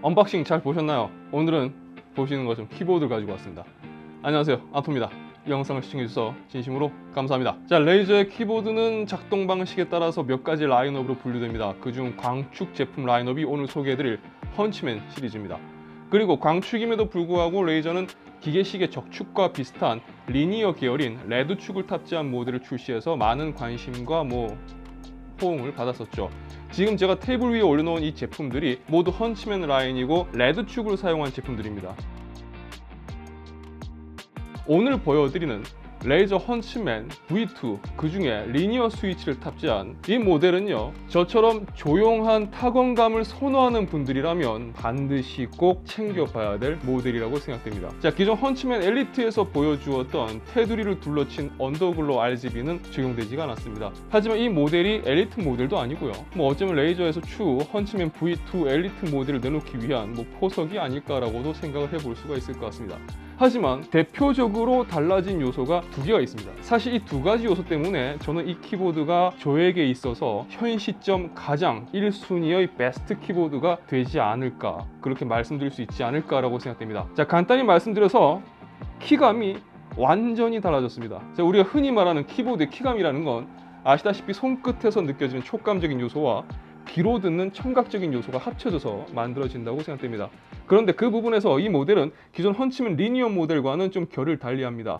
언박싱 잘 보셨나요? 오늘은 보시는 것처럼 키보드를 가지고 왔습니다. 안녕하세요. 아토입니다. 이 영상을 시청해주셔서 진심으로 감사합니다. 자, 레이저의 키보드는 작동 방식에 따라서 몇 가지 라인업으로 분류됩니다. 그중 광축 제품 라인업이 오늘 소개해드릴 펀치맨 시리즈입니다. 그리고 광축임에도 불구하고 레이저는 기계식의 적축과 비슷한 리니어 계열인 레드축을 탑재한 모델을 출시해서 많은 관심과 뭐 호응을 받았었죠. 지금 제가 테이블 위에 올려놓은 이 제품들이 모두 헌치맨 라인이고 레드축을 사용한 제품들입니다. 오늘 보여드리는 레이저 헌치맨 V2 그 중에 리니어 스위치를 탑재한 이 모델은요 저처럼 조용한 타건감을 선호하는 분들이라면 반드시 꼭 챙겨봐야 될 모델이라고 생각됩니다. 자 기존 헌치맨 엘리트에서 보여주었던 테두리를 둘러친 언더글로 RGB는 적용되지가 않았습니다. 하지만 이 모델이 엘리트 모델도 아니고요. 뭐 어쩌면 레이저에서 추후 헌치맨 V2 엘리트 모델을 내놓기 위한 뭐 포석이 아닐까라고도 생각을 해볼 수가 있을 것 같습니다 하지만 대표적으로 달라진 요소가 두 개가 있습니다. 사실 이 두 가지 요소 때문에 저는 이 키보드가 저에게 있어서 현 시점 가장 1순위의 베스트 키보드가 되지 않을까 그렇게 말씀드릴 수 있지 않을까라고 생각됩니다. 자 간단히 말씀드려서 키감이 완전히 달라졌습니다. 자, 우리가 흔히 말하는 키보드의 키감이라는 건 아시다시피 손끝에서 느껴지는 촉감적인 요소와 귀로 듣는 청각적인 요소가 합쳐져서 만들어진다고 생각됩니다. 그런데 그 부분에서 이 모델은 기존 헌치맨 리니어 모델과는 좀 결을 달리합니다.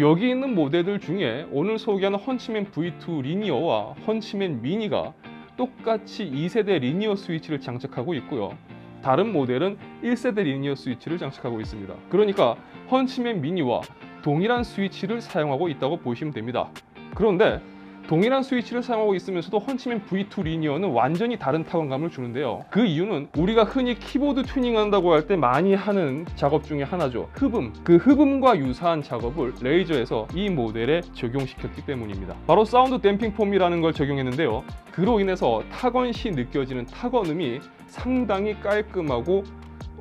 여기 있는 모델들 중에 오늘 소개하는 헌치맨 V2 리니어와 헌치맨 미니가 똑같이 2세대 리니어 스위치를 장착하고 있고요. 다른 모델은 1세대 리니어 스위치를 장착하고 있습니다. 그러니까 헌치맨 미니와 동일한 스위치를 사용하고 있다고 보시면 됩니다. 그런데 동일한 스위치를 사용하고 있으면서도 헌치맨 V2 리니어는 완전히 다른 타건감을 주는데요. 그 이유는 우리가 흔히 키보드 튜닝한다고 할 때 많이 하는 작업 중에 하나죠. 흡음. 그 흡음과 유사한 작업을 레이저에서 이 모델에 적용시켰기 때문입니다. 바로 사운드 댐핑 폼이라는 걸 적용했는데요. 그로 인해서 타건 시 느껴지는 타건음이 상당히 깔끔하고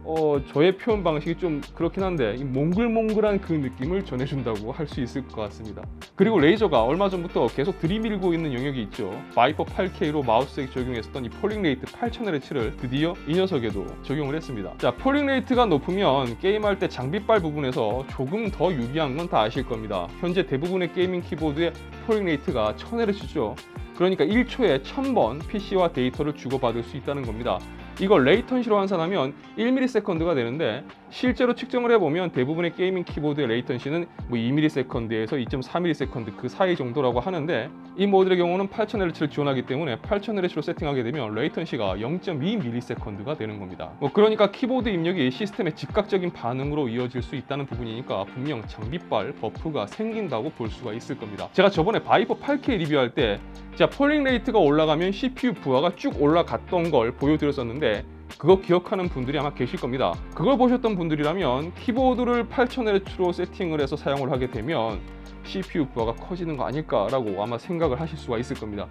어, 저의 표현 방식이 좀 그렇긴 한데 이 몽글몽글한 그 느낌을 전해준다고 할 수 있을 것 같습니다. 그리고 레이저가 얼마 전부터 계속 들이밀고 있는 영역이 있죠. 바이퍼 8K로 마우스에 적용했었던 이 폴링 레이트 8000Hz를 드디어 이 녀석에도 적용을 했습니다. 자, 폴링 레이트가 높으면 게임할 때 장비빨 부분에서 조금 더 유리한 건 다 아실 겁니다. 현재 대부분의 게이밍 키보드의 폴링 레이트가 1000Hz죠. 그러니까 1초에 1000번 PC와 데이터를 주고받을 수 있다는 겁니다. 이걸 레이턴시로 환산하면 1ms가 되는데 실제로 측정을 해보면 대부분의 게이밍 키보드의 레이턴시는 뭐 2ms에서 2.4ms 그 사이 정도라고 하는데 이 모델의 경우는 8000Hz를 지원하기 때문에 8000Hz로 세팅하게 되면 레이턴시가 0.2ms가 되는 겁니다. 뭐 그러니까 키보드 입력이 시스템의 즉각적인 반응으로 이어질 수 있다는 부분이니까 분명 장비빨 버프가 생긴다고 볼 수가 있을 겁니다. 제가 저번에 바이퍼 8K 리뷰할 때 자, 폴링 레이트가 올라가면 CPU 부하가 쭉 올라갔던 걸 보여드렸었는데 그거 기억하는 분들이 아마 계실 겁니다. 그걸 보셨던 분들이라면 키보드를 8000Hz로 세팅을 해서 사용을 하게 되면 CPU 부하가 커지는 거 아닐까라고 아마 생각을 하실 수가 있을 겁니다.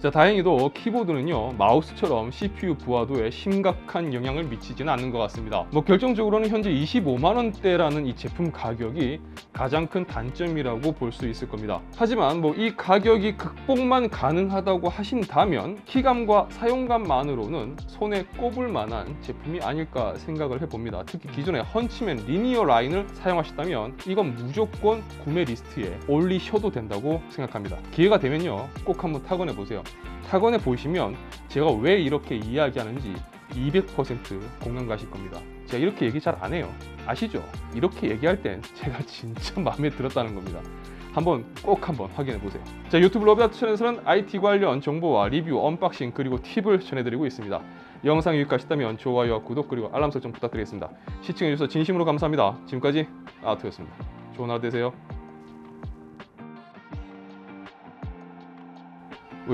자, 다행히도 키보드는요, 마우스처럼 CPU 부하도에 심각한 영향을 미치지는 않는 것 같습니다. 뭐, 결정적으로는 현재 25만원대라는 이 제품 가격이 가장 큰 단점이라고 볼 수 있을 겁니다. 하지만 뭐, 이 가격이 극복만 가능하다고 하신다면, 키감과 사용감만으로는 손에 꼽을 만한 제품이 아닐까 생각을 해봅니다. 특히 기존의 헌치맨 리니어 라인을 사용하셨다면, 이건 무조건 구매 리스트에 올리셔도 된다고 생각합니다. 기회가 되면요, 꼭 한번 타건해 보세요. 타건에 보시면 제가 왜 이렇게 이야기하는지 200% 공감 가실 겁니다. 제가 이렇게 얘기 잘 안 해요. 아시죠? 이렇게 얘기할 땐 제가 진짜 마음에 들었다는 겁니다. 한번 꼭 한번 확인해 보세요. 자 유튜브 러브아트 채널에서는 IT 관련 정보와 리뷰, 언박싱 그리고 팁을 전해드리고 있습니다. 영상 유익하셨다면 좋아요와 구독 그리고 알람 설정 부탁드리겠습니다. 시청해 주셔서 진심으로 감사합니다. 지금까지 아트였습니다. 좋은 하루 되세요.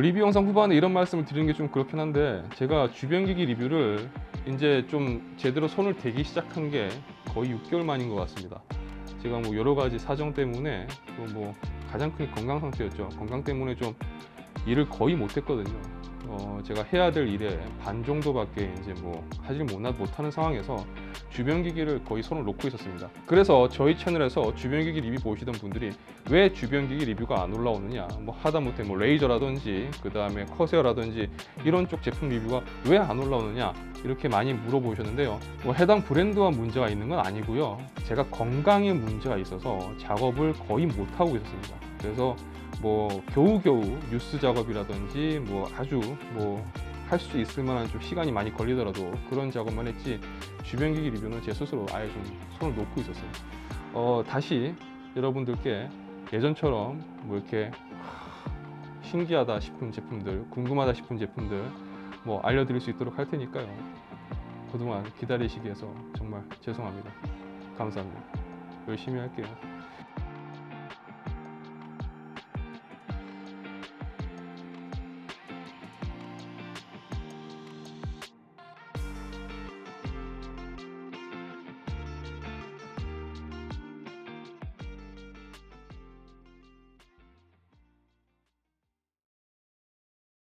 리뷰 영상 후반에 이런 말씀을 드리는 게 좀 그렇긴 한데 제가 주변기기 리뷰를 이제 좀 제대로 손을 대기 시작한 게 거의 6개월 만인 것 같습니다. 제가 뭐 여러 가지 사정 때문에 또 뭐 가장 큰게 건강 상태였죠. 건강 때문에 좀 일을 거의 못했거든요. 어, 제가 해야 될 일의 반 정도밖에 이제 뭐 하질 못하, 못하는 상황에서 주변 기기를 거의 손을 놓고 있었습니다. 그래서 저희 채널에서 주변 기기 리뷰 보시던 분들이 왜 주변 기기 리뷰가 안 올라오느냐, 뭐 하다못해 뭐 레이저라든지 그 다음에 커세어라든지 이런 쪽 제품 리뷰가 왜 안 올라오느냐 이렇게 많이 물어보셨는데요. 뭐 해당 브랜드와 문제가 있는 건 아니고요. 제가 건강에 문제가 있어서 작업을 거의 못 하고 있었습니다. 그래서 뭐 겨우겨우 뉴스 작업이라든지 뭐 아주 뭐 할 수 있을 만한 좀 시간이 많이 걸리더라도 그런 작업만 했지 주변 기기 리뷰는 제 스스로 아예 좀 손을 놓고 있었어요. 어, 다시 여러분들께 예전처럼 뭐 이렇게 신기하다 싶은 제품들, 궁금하다 싶은 제품들 뭐 알려드릴 수 있도록 할 테니까요. 그동안 기다리시기 위해서 정말 죄송합니다. 감사합니다. 열심히 할게요.